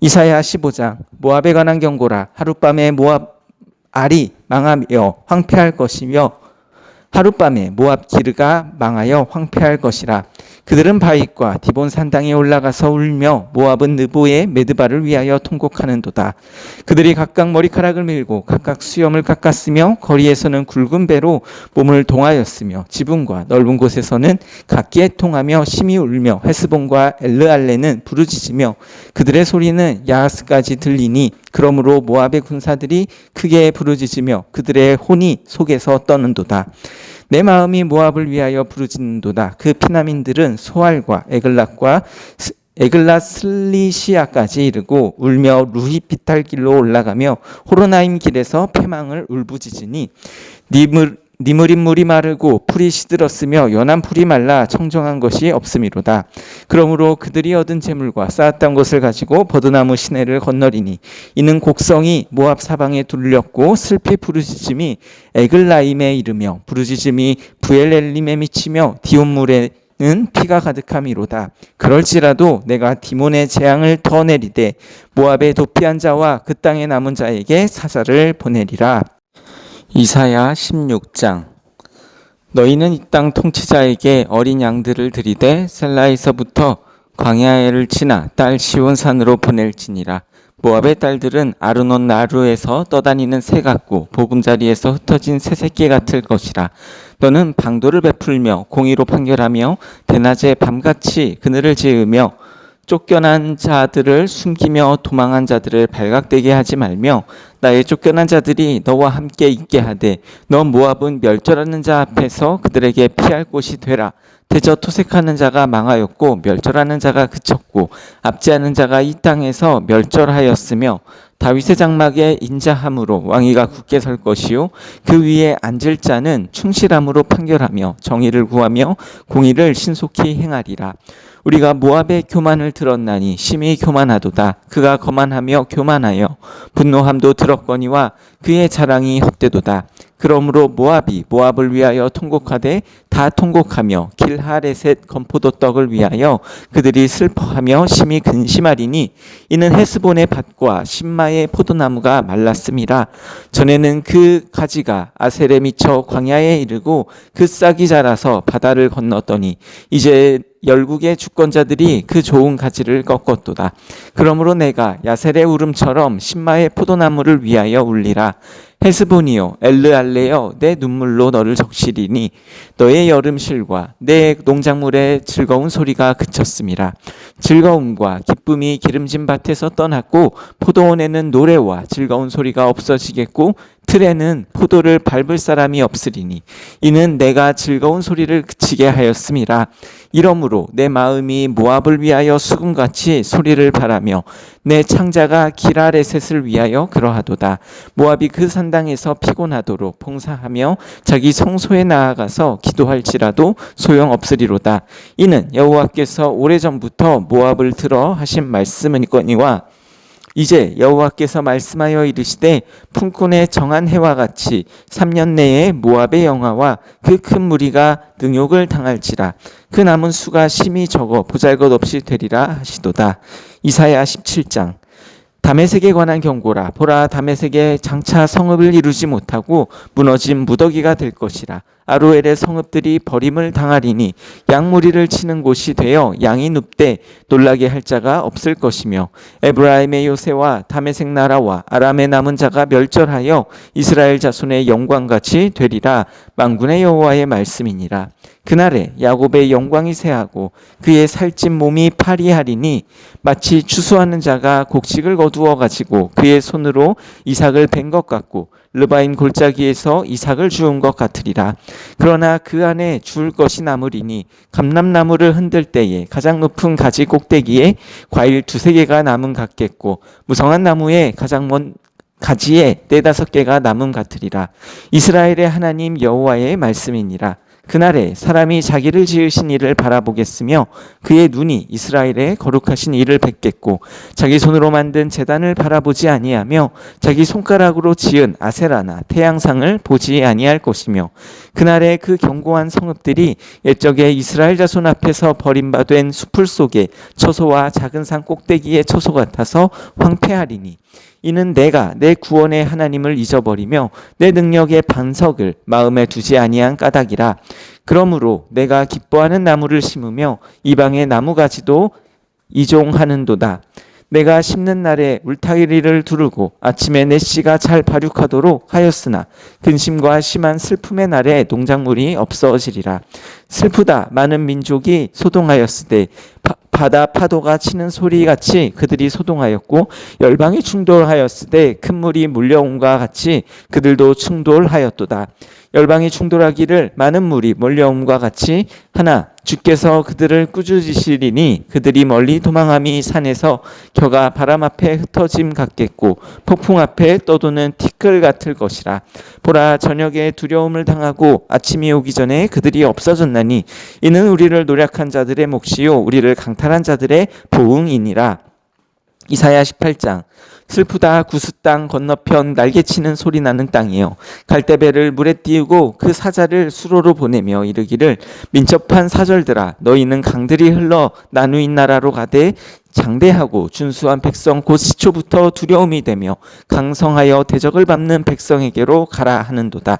이사야 15장 모압에 관한 경고라. 하룻밤에 모압 알이 망하며 황폐할 것이며 하룻밤에 모압 기르가 망하여 황폐할 것이라. 그들은 바윗과 디본 산당에 올라가서 울며 모압은 느보의 메드바를 위하여 통곡하는도다. 그들이 각각 머리카락을 밀고 각각 수염을 깎았으며 거리에서는 굵은 배로 몸을 동하였으며 지붕과 넓은 곳에서는 각기에 통하며 심히 울며 헤스본과 엘르알레는 부르짖으며 그들의 소리는 야하스까지 들리니 그러므로 모압의 군사들이 크게 부르짖으며 그들의 혼이 속에서 떠는도다 내 마음이 모압을 위하여 부르짖는도다. 그 피난민들은 소알과 에글락과 스- 에글라 슬리시아까지 이르고 울며 루히피탈 길로 올라가며 호로나임 길에서 패망을 울부짖으니 니물 니무린 물이 마르고 풀이 시들었으며 연한 풀이 말라 청정한 것이 없음이로다. 그러므로 그들이 얻은 재물과 쌓았던 것을 가지고 버드나무 시내를 건너리니 이는 곡성이 모압 사방에 둘렸고 슬피 부르짖음이 에글라임에 이르며 부르짖음이 부엘렐림에 미치며 디온물에 는 피가 가득함이로다. 그럴지라도 내가 디몬의 재앙을 더 내리되 모압의 도피한 자와 그 땅에 남은 자에게 사자를 보내리라. 이사야 16장. 너희는 이 땅 통치자에게 어린 양들을 들이되 셀라에서부터 광야를 지나 딸 시온산으로 보낼지니라. 모압의 딸들은 아르논 나루에서 떠다니는 새 같고 보금자리에서 흩어진 새 새끼 같을 것이라. 너는 방도를 베풀며 공의로 판결하며 대낮에 밤같이 그늘을 지으며 쫓겨난 자들을 숨기며 도망한 자들을 발각되게 하지 말며 나의 쫓겨난 자들이 너와 함께 있게 하되 너 모압은 멸절하는 자 앞에서 그들에게 피할 곳이 되라. 대저 토색하는 자가 망하였고 멸절하는 자가 그쳤고 압제하는 자가 이 땅에서 멸절하였으며 다윗의 장막에 인자함으로 왕위가 굳게 설 것이요 그 위에 앉을 자는 충실함으로 판결하며 정의를 구하며 공의를 신속히 행하리라 우리가 모압의 교만을 들었나니 심히 교만하도다. 그가 거만하며 교만하여 분노함도 들었거니와 그의 자랑이 헛되도다. 그러므로 모압이 모압을 위하여 통곡하되 다 통곡하며 길하레셋 건포도 떡을 위하여 그들이 슬퍼하며 심히 근심하리니 이는 헤스본의 밭과 신마의 포도나무가 말랐음이라 전에는 그 가지가 아셀에 미쳐 광야에 이르고 그 싹이 자라서 바다를 건넜더니 이제 열국의 주권자들이 그 좋은 가지를 꺾었도다. 그러므로 내가 야셀의 울음처럼 신마의 포도나무를 위하여 울리라. 헤스본이요 엘르알레여 내 눈물로 너를 적시리니 너의 여름실과 내 농작물의 즐거운 소리가 그쳤음이라 즐거움과 기쁨이 기름진 밭에서 떠났고 포도원에는 노래와 즐거운 소리가 없어지겠고 틀에는 포도를 밟을 사람이 없으리니 이는 내가 즐거운 소리를 그치게 하였음이라. 이러므로 내 마음이 모압을 위하여 수금같이 소리를 바라며 내 창자가 기라레셋을 위하여 그러하도다. 모압이 그 산당에서 피곤하도록 봉사하며 자기 성소에 나아가서 기도할지라도 소용없으리로다. 이는 여호와께서 오래전부터 모압을 들어 하신 말씀이거니와 이제 여호와께서 말씀하여 이르시되 품꾼의 정한 해와 같이 3년 내에 모압의 영화와 그 큰 무리가 능욕을 당할지라. 그 남은 수가 심히 적어 보잘것없이 되리라 하시도다. 이사야 17장. 다메섹에 관한 경고라. 보라 다메섹에 장차 성읍을 이루지 못하고 무너진 무더기가 될 것이라 아루엘의 성읍들이 버림을 당하리니 양무리를 치는 곳이 되어 양이 눕되 놀라게 할 자가 없을 것이며 에브라임의 요새와 다메섹 나라와 아람의 남은 자가 멸절하여 이스라엘 자손의 영광같이 되리라. 만군의 여호와의 말씀이니라. 그날에 야곱의 영광이 새하고 그의 살찐 몸이 파리하리니 마치 추수하는 자가 곡식을 거두어 가지고 그의 손으로 이삭을 벤것 같고 르바임 골짜기에서 이삭을 주운 것 같으리라. 그러나 그 안에 주울 것이 남으리니 감람나무를 흔들 때에 가장 높은 가지 꼭대기에 과일 두세 개가 남은 같겠고 무성한 나무에 가장 먼 가지에 네다섯 개가 남은 같으리라. 이스라엘의 하나님 여호와의 말씀이니라. 그날에 사람이 자기를 지으신 이를 바라보겠으며 그의 눈이 이스라엘의 거룩하신 이를 뵙겠고 자기 손으로 만든 재단을 바라보지 아니하며 자기 손가락으로 지은 아세라나 태양상을 보지 아니할 것이며 그날에 그 견고한 성읍들이 옛적에 이스라엘 자손 앞에서 버림받은 수풀 속에 처소와 작은 산 꼭대기의 처소 같아서 황폐하리니 이는 내가 내 구원의 하나님을 잊어버리며 내 능력의 반석을 마음에 두지 아니한 까닭이라. 그러므로 내가 기뻐하는 나무를 심으며 이방의 나무가지도 이종하는도다 내가 심는 날에 울타리를 두르고 아침에 내 씨가 잘 발육하도록 하였으나 근심과 심한 슬픔의 날에 농작물이 없어지리라. 슬프다 많은 민족이 소동하였으되 바, 바다 파도가 치는 소리같이 그들이 소동하였고 열방이 충돌하였으되 큰 물이 몰려온과 같이 그들도 충돌하였도다 열방이 충돌하기를 많은 물이 몰려옴과 같이 하나 주께서 그들을 꾸짖으시리니 그들이 멀리 도망함이 산에서 겨가 바람 앞에 흩어짐 같겠고 폭풍 앞에 떠도는 티끌 같을 것이라. 보라 저녁에 두려움을 당하고 아침이 오기 전에 그들이 없어졌나니 이는 우리를 노력한 자들의 몫이요 우리를 강탈한 자들의 보응이니라. 이사야 18장 슬프다 구스 땅 건너편 날개치는 소리 나는 땅이요. 갈대배를 물에 띄우고 그 사자를 수로로 보내며 이르기를 민첩한 사절들아 너희는 강들이 흘러 나누인 나라로 가되 장대하고 준수한 백성 곧 시초부터 두려움이 되며 강성하여 대적을 밟는 백성에게로 가라 하는도다.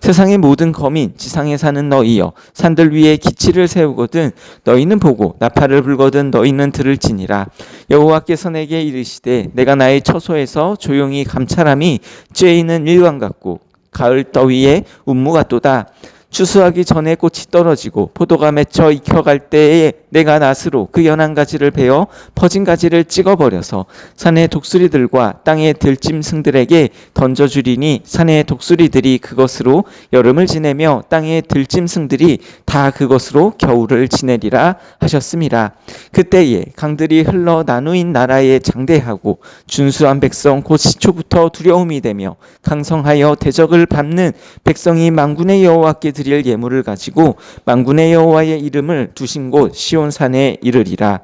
세상의 모든 거민 지상에 사는 너희여 산들 위에 기치를 세우거든 너희는 보고 나팔을 불거든 너희는 들을지니라 여호와께서 내게 이르시되 내가 나의 처소에서 조용히 감찰함이 쬐이는 일광 같고 가을 더위에 운무 같도다 추수하기 전에 꽃이 떨어지고 포도가 맺혀 익혀갈 때에 내가 낫으로 그 연한 가지를 베어 퍼진 가지를 찍어버려서 산의 독수리들과 땅의 들짐승들에게 던져주리니 산의 독수리들이 그것으로 여름을 지내며 땅의 들짐승들이 다 그것으로 겨울을 지내리라 하셨습니다. 그때에 강들이 흘러 나누인 나라에 장대하고 준수한 백성 곧 시초부터 두려움이 되며 강성하여 대적을 밟는 백성이 망군의 여호와께 드릴 예물을 가지고 망군의 여호와의 이름을 두신 곳 시온 산에 이르리라.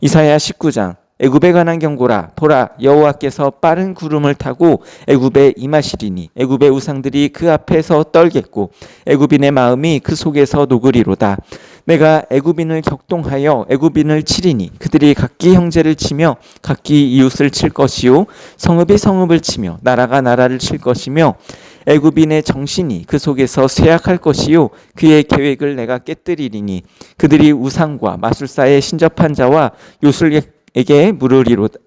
이사야 19장 애굽에 관한 경고라. 보라 여호와께서 빠른 구름을 타고 애굽에 임하시리니 애굽의 우상들이 그 앞에서 떨겠고 애굽인의 마음이 그 속에서 녹으리로다. 내가 애굽인을 격동하여 애굽인을 치리니 그들이 각기 형제를 치며 각기 이웃을 칠 것이요. 성읍이 성읍을 치며 나라가 나라를 칠 것이며 애굽인의 정신이 그 속에서 쇠약할 것이요 그의 계획을 내가 깨뜨리리니 그들이 우상과 마술사의 신접한 자와 요술에게 물으리로다.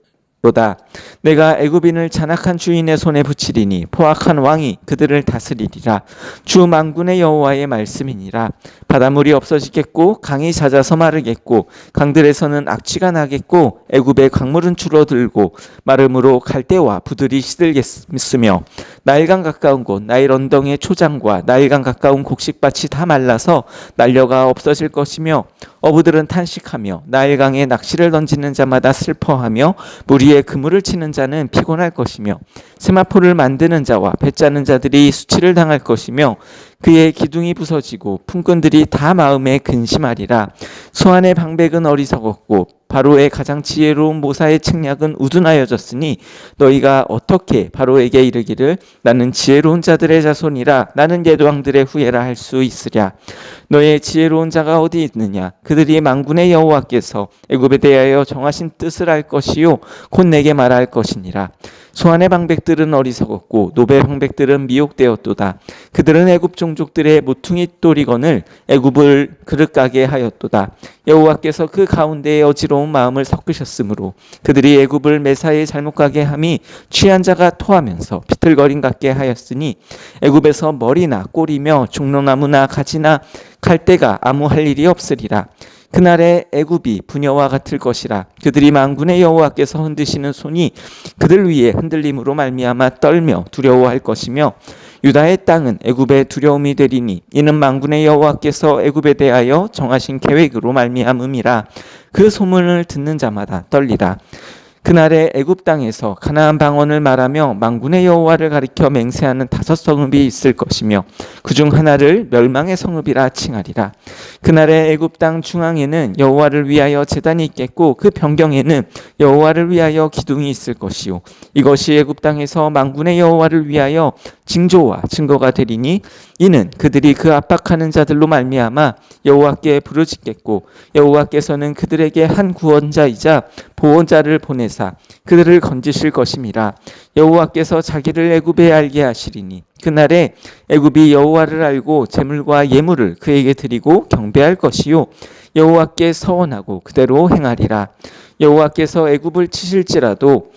로다 내가 애굽인을 잔악한 주인의 손에 붙이리니 포악한 왕이 그들을 다스리리라. 주 만군의 여호와의 말씀이니라. 바닷물이 없어지겠고 강이 잦아서 마르겠고 강들에서는 악취가 나겠고 애굽의 강물은 줄어들고 마름으로 갈대와 부들이 시들겠으며 나일강 가까운 곳 나일 언덕의 초장과 나일강 가까운 곡식밭이 다 말라서 날려가 없어질 것이며 어부들은 탄식하며 나일강에 낚시를 던지는 자마다 슬퍼하며 물 위에 그물을 치는 자는 피곤할 것이며 세마포를 만드는 자와 배 짜는 자들이 수치를 당할 것이며 그의 기둥이 부서지고 품꾼들이 다 마음에 근심하리라. 소환의 방백은 어리석었고 바로의 가장 지혜로운 모사의 책략은 우둔하여졌으니 너희가 어떻게 바로에게 이르기를 나는 지혜로운 자들의 자손이라 나는 예도왕들의 후예라 할 수 있으랴 너의 지혜로운 자가 어디 있느냐 그들이 망군의 여호와께서 애굽에 대하여 정하신 뜻을 알 것이요 곧 내게 말할 것이니라 소환의 방백들은 어리석었고 노베 방백들은 미혹되었도다. 그들은 애굽 종족들의 모퉁이 또리건을 애굽을 그릇 가게 하였도다. 여호와께서 그 가운데에 어지러 운 마음을 섞으셨으므로 그들이 애굽을 매사에 잘못 가게 함이 취한 자가 토하면서 비틀거림 같게 하였으니 애굽에서 머리나 꼬리며 종로나무나 가지나 갈대가 아무 할 일이 없으리라. 그날의 애굽이 부녀와 같을 것이라 그들이 망군의 여호와께서 흔드시는 손이 그들 위에 흔들림으로 말미암아 떨며 두려워할 것이며 유다의 땅은 애굽의 두려움이 되리니 이는 망군의 여호와께서 애굽에 대하여 정하신 계획으로 말미암음이라. 그 소문을 듣는 자마다 떨리라 그날에 애굽 땅에서 가나안 방언을 말하며 망군의 여호와를 가리켜 맹세하는 다섯 성읍이 있을 것이며 그중 하나를 멸망의 성읍이라 칭하리라. 그날에 애굽 땅 중앙에는 여호와를 위하여 제단이 있겠고 그 변경에는 여호와를 위하여 기둥이 있을 것이요 이것이 애굽 땅에서 망군의 여호와를 위하여 징조와 증거가 되리니 이는 그들이 그 압박하는 자들로 말미암아 여호와께 부르짖겠고 여호와께서는 그들에게 한 구원자이자 보호자를 보내사 그들을 건지실 것임이라 여호와께서 자기를 애굽에 알게 하시리니 그날에 애굽이 여호와를 알고 재물과 예물을 그에게 드리고 경배할 것이요 여호와께 서원하고 그대로 행하리라. 여호와께서 애굽을 치실지라도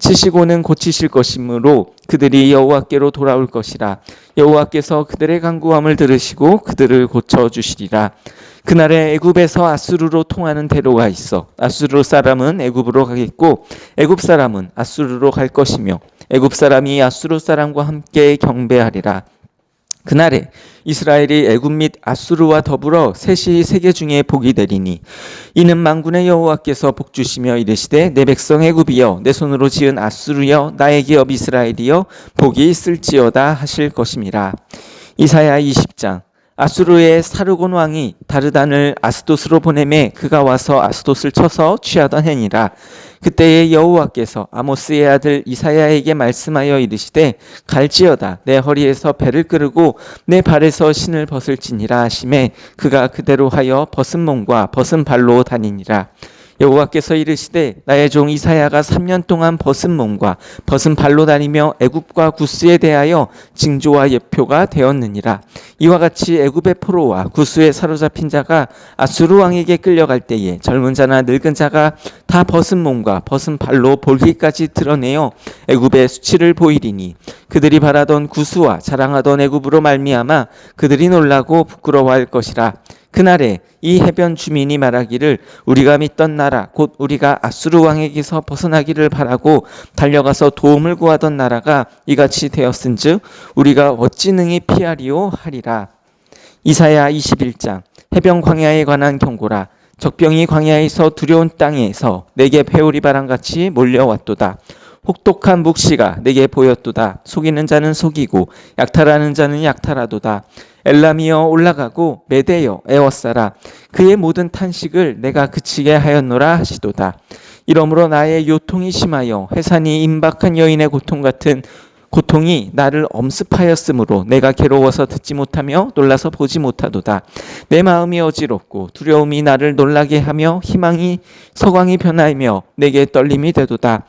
치시고는 고치실 것이므로 그들이 여호와께로 돌아올 것이라. 여호와께서 그들의 간구함을 들으시고 그들을 고쳐 주시리라. 그날에 애굽에서 아수르로 통하는 대로가 있어. 아수르 사람은 애굽으로 가겠고 애굽 사람은 아수르로 갈 것이며 애굽 사람이 아수르 사람과 함께 경배하리라 그날에 이스라엘이 애굽 및 아수르와 더불어 셋이 세계 중에 복이 되리니 이는 만군의 여호와께서 복 주시며 이르시되 내 백성 애굽이여 내 손으로 지은 아수르여 나의 기업 이스라엘이여 복이 있을지어다 하실 것임이라 이사야 20장. 아수르의 사르곤 왕이 다르단을 아스도스로 보내매 그가 와서 아스도스를 쳐서 취하던 해니라 그때에 여호와께서 아모스의 아들 이사야에게 말씀하여 이르시되 갈지어다 내 허리에서 배를 끄르고 내 발에서 신을 벗을지니라 하심에 그가 그대로 하여 벗은 몸과 벗은 발로 다니니라 여호와께서 이르시되 나의 종 이사야가 3년 동안 벗은 몸과 벗은 발로 다니며 애굽과 구스에 대하여 징조와 예표가 되었느니라. 이와 같이 애굽의 포로와 구스에 사로잡힌 자가 아수르 왕에게 끌려갈 때에 젊은 자나 늙은 자가 다 벗은 몸과 벗은 발로 볼기까지 드러내어 애굽의 수치를 보이리니 그들이 바라던 구스와 자랑하던 애굽으로 말미암아 그들이 놀라고 부끄러워할 것이라 그날에 이 해변 주민이 말하기를 우리가 믿던 나라 곧 우리가 아수르 왕에게서 벗어나기를 바라고 달려가서 도움을 구하던 나라가 이같이 되었은즉 우리가 어찌 능히 피하리오 하리라. 이사야 21장 해변 광야에 관한 경고라. 적병이 광야에서 두려운 땅에서 내게 배우리 바람같이 몰려왔도다 혹독한 묵시가 내게 보였도다. 속이는 자는 속이고 약탈하는 자는 약탈하도다. 엘람이여 올라가고 메대여 에워싸라. 그의 모든 탄식을 내가 그치게 하였노라 하시도다. 이러므로 나의 요통이 심하여 해산이 임박한 여인의 고통 같은 고통이 나를 엄습하였으므로 내가 괴로워서 듣지 못하며 놀라서 보지 못하도다. 내 마음이 어지럽고 두려움이 나를 놀라게 하며 희망이 서광이 변하며 내게 떨림이 되도다.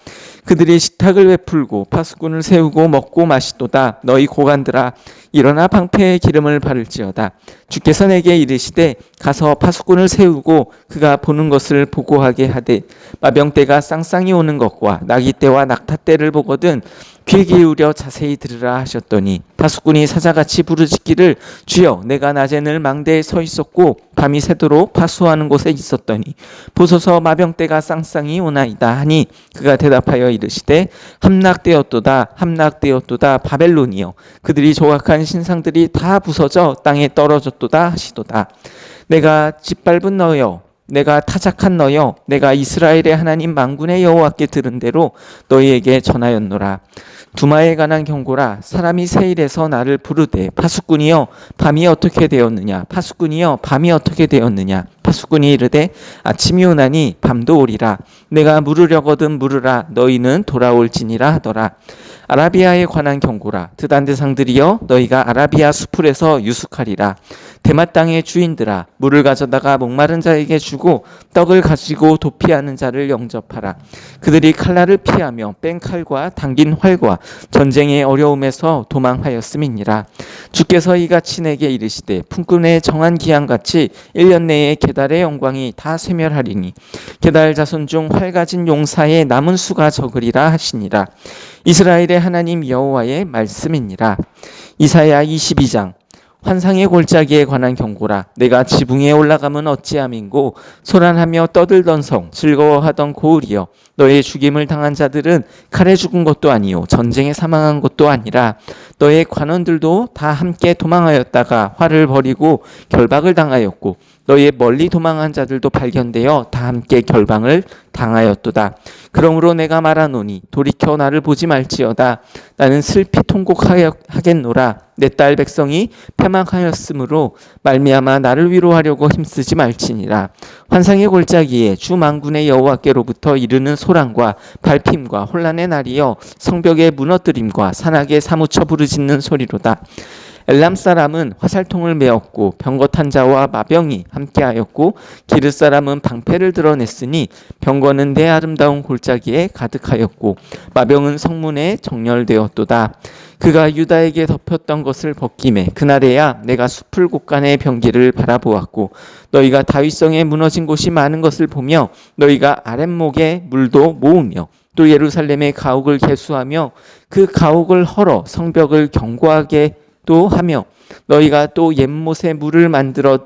그들이 식탁을 베풀고 파수꾼을 세우고 먹고 마시도다. 너희 고관들아 일어나 방패의 기름을 바를지어다. 주께서 내게 이르시되 가서 파수꾼을 세우고 그가 보는 것을 보고하게 하되 마병 때가 쌍쌍이 오는 것과 나기 때와 낙타 때를 보거든 귀 기울여 자세히 들으라 하셨더니 파수꾼이 사자같이 부르짖기를 주여 내가 낮에 늘 망대에 서 있었고 밤이 새도록 파수하는 곳에 있었더니 보소서 마병 때가 쌍쌍이 오나이다 하니 그가 대답하여 이르시되 함락되었도다 함락되었도다 바벨론이여. 그들이 조각한 신상들이 다 부서져 땅에 떨어졌도다 하시도다. 내가 짓밟은 너여 내가 타작한 너여 내가 이스라엘의 하나님 만군의 여호와께 들은 대로 너희에게 전하였노라 두마에 관한 경고라 사람이 세일에서 나를 부르되 파수꾼이여 밤이 어떻게 되었느냐? 파수꾼이여 밤이 어떻게 되었느냐? 파수꾼이 이르되 아침이 오나니 밤도 오리라. 내가 물으려거든 물으라. 너희는 돌아올지니라 하더라 아라비아에 관한 경고라. 드단 대상들이여 너희가 아라비아 수풀에서 유숙하리라. 대마 땅의 주인들아 물을 가져다가 목마른 자에게 주고 떡을 가지고 도피하는 자를 영접하라. 그들이 칼날을 피하며 뺀 칼과 당긴 활과 전쟁의 어려움에서 도망하였음이니라. 주께서 이같이 내게 이르시되 품꾼의 정한 기한같이 1년 내에 게달의 영광이 다 쇠멸하리니 게달 자손 중 활 가진 용사의 남은 수가 적으리라 하시니라 이스라엘의 하나님 여호와의 말씀이니라. 이사야 22장. 환상의 골짜기에 관한 경고라. 내가 지붕에 올라가면 어찌함인고 소란하며 떠들던 성 즐거워하던 고을이여 너의 죽임을 당한 자들은 칼에 죽은 것도 아니요 전쟁에 사망한 것도 아니라 너의 관원들도 다 함께 도망하였다가 화를 버리고 결박을 당하였고 너희의 멀리 도망한 자들도 발견되어 다 함께 결방을 당하였도다. 그러므로 내가 말하노니 돌이켜 나를 보지 말지어다. 나는 슬피 통곡하겠노라. 내 딸 백성이 패망하였으므로 말미암아 나를 위로하려고 힘쓰지 말지니라. 환상의 골짜기에 주 만군의 여호와께로부터 이르는 소란과 발핌과 혼란의 날이여 성벽의 무너뜨림과 산악에 사무쳐 부르짖는 소리로다. 엘람 사람은 화살통을 메었고 병거 탄 자와 마병이 함께하였고 기르 사람은 방패를 드러냈으니 병거는 내 아름다운 골짜기에 가득하였고 마병은 성문에 정렬되었도다. 그가 유다에게 덮였던 것을 벗김에 그날에야 내가 숲을 곳간의 병기를 바라보았고 너희가 다윗성에 무너진 곳이 많은 것을 보며 너희가 아랫목에 물도 모으며 또 예루살렘의 가옥을 개수하며 그 가옥을 헐어 성벽을 견고하게 또 하며 너희가 또 옛못에 물을 만들어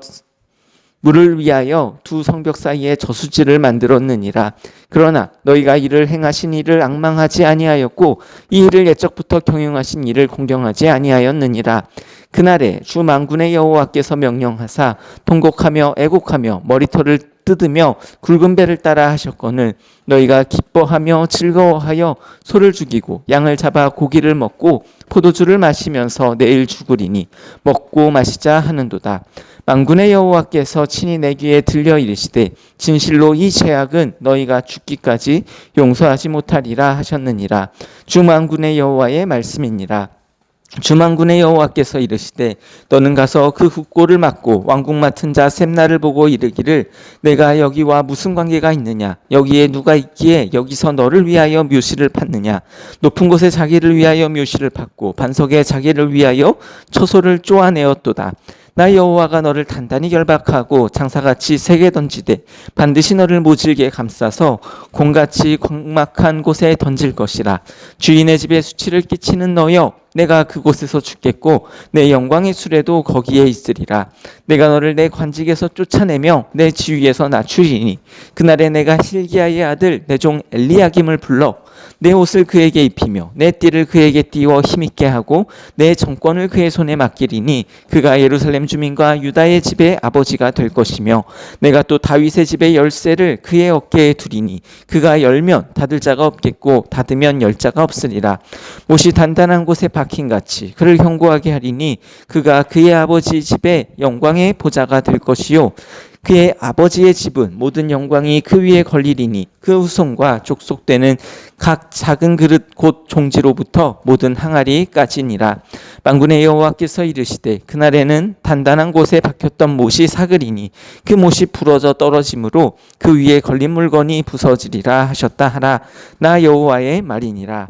물을 위하여 두 성벽 사이에 저수지를 만들었느니라. 그러나 너희가 이를 행하신 이를 악망하지 아니하였고 이 일을 옛적부터 경영하신 이를 공경하지 아니하였느니라. 그날에 주 만군의 여호와께서 명령하사 통곡하며 애곡하며 머리털을 뜯으며 굵은 배를 따라 하셨거늘 너희가 기뻐하며 즐거워하여 소를 죽이고 양을 잡아 고기를 먹고 포도주를 마시면서 내일 죽으리니 먹고 마시자 하는도다. 만군의 여호와께서 친히 내 귀에 들려 이르시되 진실로 이 죄악은 너희가 죽기까지 용서하지 못하리라 하셨느니라. 주 만군의 여호와의 말씀이니라. 주만군의 여호와께서 이르시되 너는 가서 그 국고를 막고 왕국 맡은 자 셈나를 보고 이르기를 내가 여기와 무슨 관계가 있느냐? 여기에 누가 있기에 여기서 너를 위하여 묘시를 팠느냐? 높은 곳에 자기를 위하여 묘시를 팠고 반석에 자기를 위하여 초소를 쪼아내었도다. 나 여호와가 너를 단단히 결박하고 장사같이 세게 던지되 반드시 너를 모질게 감싸서 공같이 광막한 곳에 던질 것이라. 주인의 집에 수치를 끼치는 너여 내가 그곳에서 죽겠고 내 영광의 수레도 거기에 있으리라. 내가 너를 내 관직에서 쫓아내며 내 지위에서 낮추리니 그날에 내가 힐기야의 아들 내 종 엘리야김을 불러 내 옷을 그에게 입히며 내 띠를 그에게 띄워 힘있게 하고 내 정권을 그의 손에 맡기리니 그가 예루살렘 주민과 유다의 집의 아버지가 될 것이며 내가 또 다윗의 집의 열쇠를 그의 어깨에 두리니 그가 열면 닫을 자가 없겠고 닫으면 열 자가 없으리라. 못이 단단한 곳에 박힌 같이 그를 형고하게 하리니 그가 그의 아버지 집의 영광의 보좌가 될 것이요 그의 아버지의 집은 모든 영광이 그 위에 걸리리니 그 후손과 족속되는 각 작은 그릇 곧 종지로부터 모든 항아리까지니라. 만군의 여호와께서 이르시되 그날에는 단단한 곳에 박혔던 못이 사그리니 그 못이 부러져 떨어짐으로 그 위에 걸린 물건이 부서지리라 하셨다 하라. 나 여호와의 말이니라.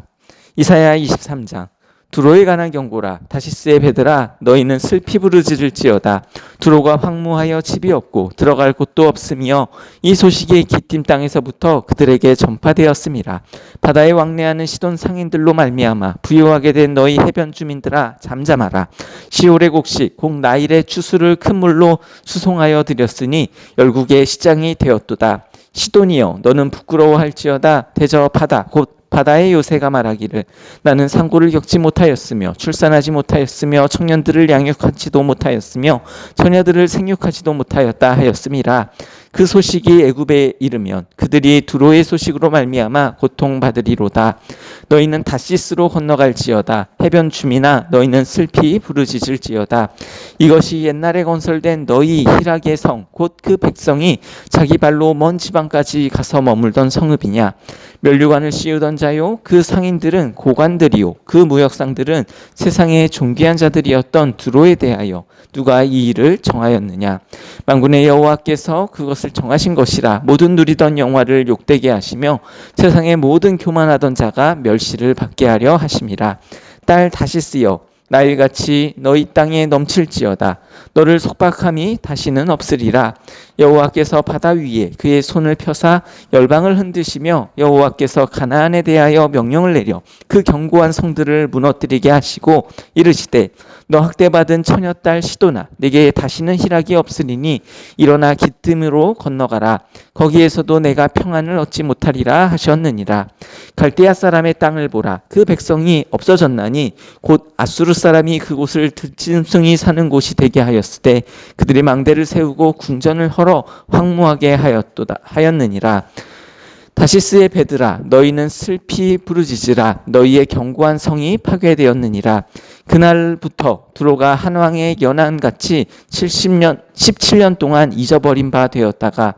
이사야 23장 두로에 관한 경고라 다시스의 배들아 너희는 슬피 부르짖을지어다. 두로가 황무하여 집이 없고 들어갈 곳도 없으며 이 소식이 기띔 땅에서부터 그들에게 전파되었음이라 바다에 왕래하는 시돈 상인들로 말미암아 부유하게 된 너희 해변 주민들아 잠잠하라. 시올의 곡식 곧 나일의 추수를 큰 물로 수송하여 드렸으니 열국의 시장이 되었도다. 시돈이여 너는 부끄러워할지어다. 대접하다 곧 바다의 요새가 말하기를 나는 상고를 겪지 못하였으며 출산하지 못하였으며 청년들을 양육하지도 못하였으며 처녀들을 생육하지도 못하였다 하였음이라 그 소식이 애굽에 이르면 그들이 두로의 소식으로 말미암아 고통받으리로다. 너희는 다시스로 건너갈지어다. 해변 춤이나 너희는 슬피 부르짖을지어다. 이것이 옛날에 건설된 너희 희락의 성 곧 그 백성이 자기 발로 먼 지방까지 가서 머물던 성읍이냐? 멸류관을 씌우던 자요 그 상인들은 고관들이요 그 무역상들은 세상의 존귀한 자들이었던 두로에 대하여 누가 이 일을 정하였느냐? 만군의 여호와께서 그것 을 정하신 것이라 모든 누리던 영화를 욕되게 하시며 세상의 모든 교만하던 자가 멸시를 받게 하려 하심이라 딸 다시스여 나일같이 너희 땅에 넘칠지어다 너를 속박함이 다시는 없으리라. 여호와께서 바다 위에 그의 손을 펴사 열방을 흔드시며 여호와께서 가나안에 대하여 명령을 내려 그 견고한 성들을 무너뜨리게 하시고 이르시되 너 학대받은 처녀 딸 시도나 내게 다시는 희락이 없으리니 일어나 기뜸으로 건너가라. 거기에서도 내가 평안을 얻지 못하리라 하셨느니라. 갈대아 사람의 땅을 보라. 그 백성이 없어졌나니 곧 아수르 사람이 그곳을 들짐승이 사는 곳이 되게 하때 그들이 망대를 세우고 궁전을 헐어 황무하게 하였도다 하였느니라. 다시스의 베드라 너희는 슬피 부르짖으라. 너희의 견고한 성이 파괴되었느니라. 그날부터 두로가 한 왕의 연한같이 70년 17년 동안 잊어버린 바 되었다가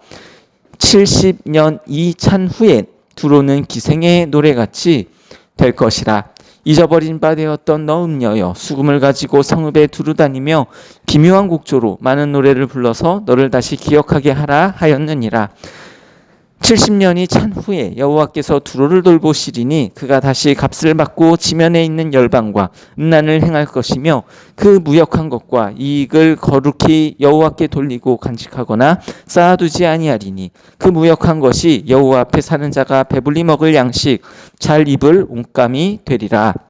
70년 이 찬 후에 두로는 기생의 노래같이 될 것이라 잊어버린 바 되었던 너 음녀여 수금을 가지고 성읍에 두루다니며 기묘한 곡조로 많은 노래를 불러서 너를 다시 기억하게 하라 하였느니라 70년이 찬 후에 여호와께서 두로를 돌보시리니 그가 다시 값을 받고 지면에 있는 열방과 음란을 행할 것이며 그 무역한 것과 이익을 거룩히 여호와께 돌리고 간직하거나 쌓아두지 아니하리니 그 무역한 것이 여호와 앞에 사는 자가 배불리 먹을 양식 잘 입을 옷감이 되리라